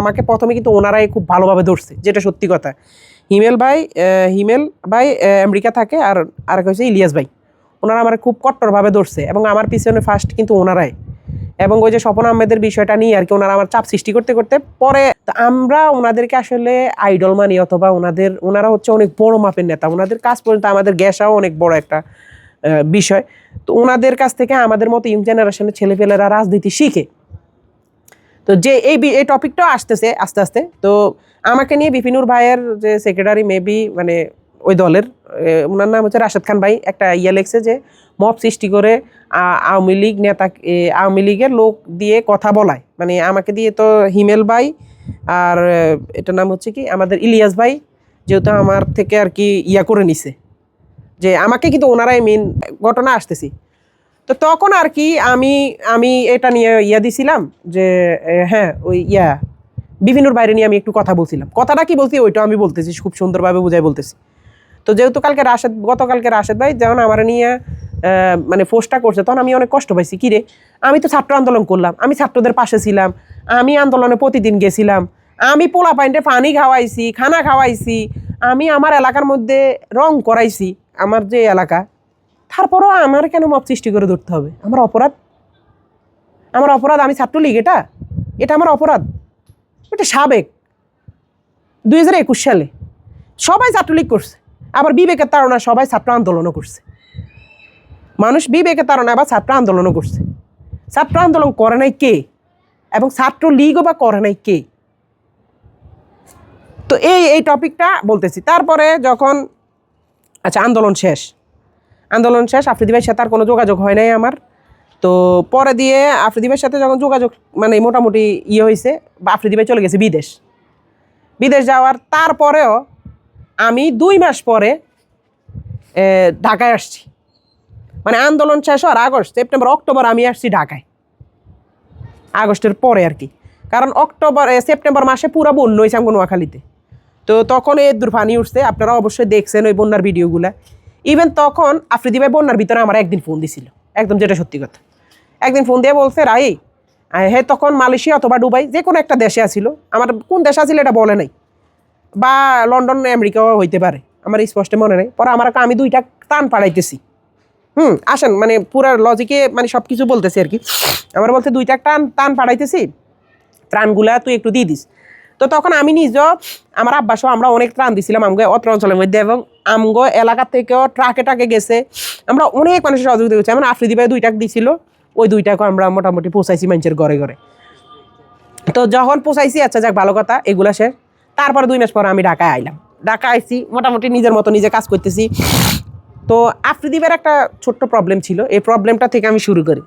আমাকে প্রথমে কিন্তু ওনারাই খুব ভালোভাবে ধরছে, যেটা সত্যি কথা। হিমেল ভাই হিমেল ভাই আমেরিকা থাকে আর আর হচ্ছে ইলিয়াস ভাই। ওনারা আমার খুব কট্টরভাবে ধরছে এবং আমার পিছনে ফার্স্ট কিন্তু ওনারাই। এবং ওই যে স্বপন আহমেদের বিষয়টা নিয়ে আর কি ওনারা আমার চাপ সৃষ্টি করতে করতে পরে আমরা ওনাদেরকে আসলে আইডল মানি অথবা ওনাদের, ওনারা হচ্ছে অনেক বড় মাপের নেতা। ওনাদের কাজ পর্যন্ত আমাদের গ্যাসাও অনেক বড় একটা বিষয়। তো ওনাদের কাছ থেকে আমাদের মতো ইয়ং জেনারেশনের ছেলেপেলেরা রাজনীতি শিখে। তো যে এই এই টপিকটাও আসতেছে আস্তে আস্তে। তো আমাকে নিয়ে বিপিনুর ভাইয়ের যে সেক্রেটারি মেবি মানে ওই দলের ওনার নাম হচ্ছে রাশেদ খান ভাই। একটা ইয়ে লেখছে যে মব সৃষ্টি করে আওয়ামী লীগ নেতা আওয়ামী লীগের লোক দিয়ে কথা বলায়। মানে আমাকে দিয়ে তো হিমেল ভাই আর এ, এটার নাম হচ্ছে কি? আমাদের ইলিয়াস ভাই যেহেতু আমার থেকে আর কি ইয়া করে নিছে। যে আমাকে কিন্তু ওনারাই মেন ঘটনা আসতেছি। তো তখন আর কি আমি আমি এটা নিয়ে ইয়া দিছিলাম যে হ্যাঁ ওই ইয়া, বিভিন্নর বাইরে নিয়ে আমি একটু কথা বলছিলাম। কথাটা কি বলছি ওইটাও আমি বলতেছি, খুব সুন্দরভাবে বুঝাই বলতেছি। তো যেহেতু কালকে রাশেদ, গতকালকে রাশেদ ভাই যেমন আমার নিয়ে মানে ফোর্সটা করছে, তখন আমি অনেক কষ্ট পাইছি। কিরে আমি তো ছাত্র আন্দোলন করলাম, আমি ছাত্রদের পাশে ছিলাম, আমি আন্দোলনে প্রতিদিন গেছিলাম, আমি পোলা পাইন্টে পানি খাওয়াইছি, খানা খাওয়াইছি, আমি আমার এলাকার মধ্যে রং করাইছি, আমার যে এলাকা। তারপরও আমার কেন মত সৃষ্টি করে ধরতে হবে? আমার অপরাধ? আমার অপরাধ আমি ছাত্রলীগ, এটা? এটা আমার অপরাধ? এটা সাবেক। দুই হাজার একুশ সালে সবাই ছাত্রলীগ করছে, আবার বিবেকের তাড়না সবাই ছাত্র আন্দোলনও করছে। মানুষ বিবেকের তাড়না আবার ছাত্র আন্দোলনও করছে। ছাত্র আন্দোলন করে নাই কে? এবং ছাত্র লীগও বা করে নাই কে? তো এই এই টপিকটা বলতেছি। তারপরে যখন আচ্ছা আন্দোলন শেষ। আন্দোলন শেষ আফ্রিদি ভাইয়ের সাথে আর কোনো যোগাযোগ হয় নাই আমার। তো পরে দিয়ে আফ্রিদি ভাইয়ের সাথে যখন যোগাযোগ মানে মোটামুটি ইয়ে হয়েছে বা আফ্রিদি ভাই চলে গেছে বিদেশ। বিদেশ যাওয়ার তারপরেও আমি দুই মাস পরে ঢাকায় আসছি। মানে আন্দোলন শেষ হওয়ার আগস্ট সেপ্টেম্বর অক্টোবর আমি আসছি ঢাকায়। আগস্টের পরে আর কি। কারণ অক্টোবর এ, সেপ্টেম্বর মাসে পুরো বন্যা হয়েছে আমার নোয়াখালীতে। তো তখন এই পানি উঠছে আপনারা অবশ্যই দেখছেন ওই বন্যার ভিডিওগুলা। ইভেন তখন আফ্রিদি ভাই বন্যার ভিতরে আমার একদিন ফোন দিছিল। একদম যেটা সত্যি কথা। একদিন ফোন দিয়ে বলছে রাই হে তখন মালয়েশিয়া অথবা দুবাই যে কোনো একটা দেশে আসিল আমার কোন দেশে আসিল এটা বলে নাই। বা লন্ডন, আমেরিকাও হইতে পারে। আমার স্পষ্ট মনে নেই। পরে আমার আমি দুইটা টান পাড়াইতেছি। হুম, আসেন মানে পুরা লজিকে মানে সব কিছু বলতেছি আর কি। আমার বলতে দুইটা টান টান পাড়াইতেছি। ত্রাণগুলা তুই একটু দিয়ে দিস। তো তখন আমি নিজ আমার আব্বাসও আমরা অনেক ত্রাণ দিছিলাম আমাকে অত্র অঞ্চলের মধ্যে এবং আমগো এলাকা থেকেও ট্রাকে ট্রাকে গেছে। আমরা অনেক মানুষের সহযোগিতা করছি। এমন আফ্রিদি ভাই দুই টাক দিছিল, ওই দুইটাকে আমরা মোটামুটি পৌঁছাইছি মানুষের ঘরে ঘরে। তো যখন পৌঁছাইছি আচ্ছা যাক, ভালো কথা, এগুলা শেষ। তারপরে দুই মাস পরে আমি ঢাকায় আইলাম। ঢাকা আইছি, মোটামুটি নিজের মতো নিজে কাজ করতেছি। তো আফ্রিদিবের একটা ছোট্ট প্রবলেম ছিল। এই প্রবলেমটা থেকে আমি শুরু করি।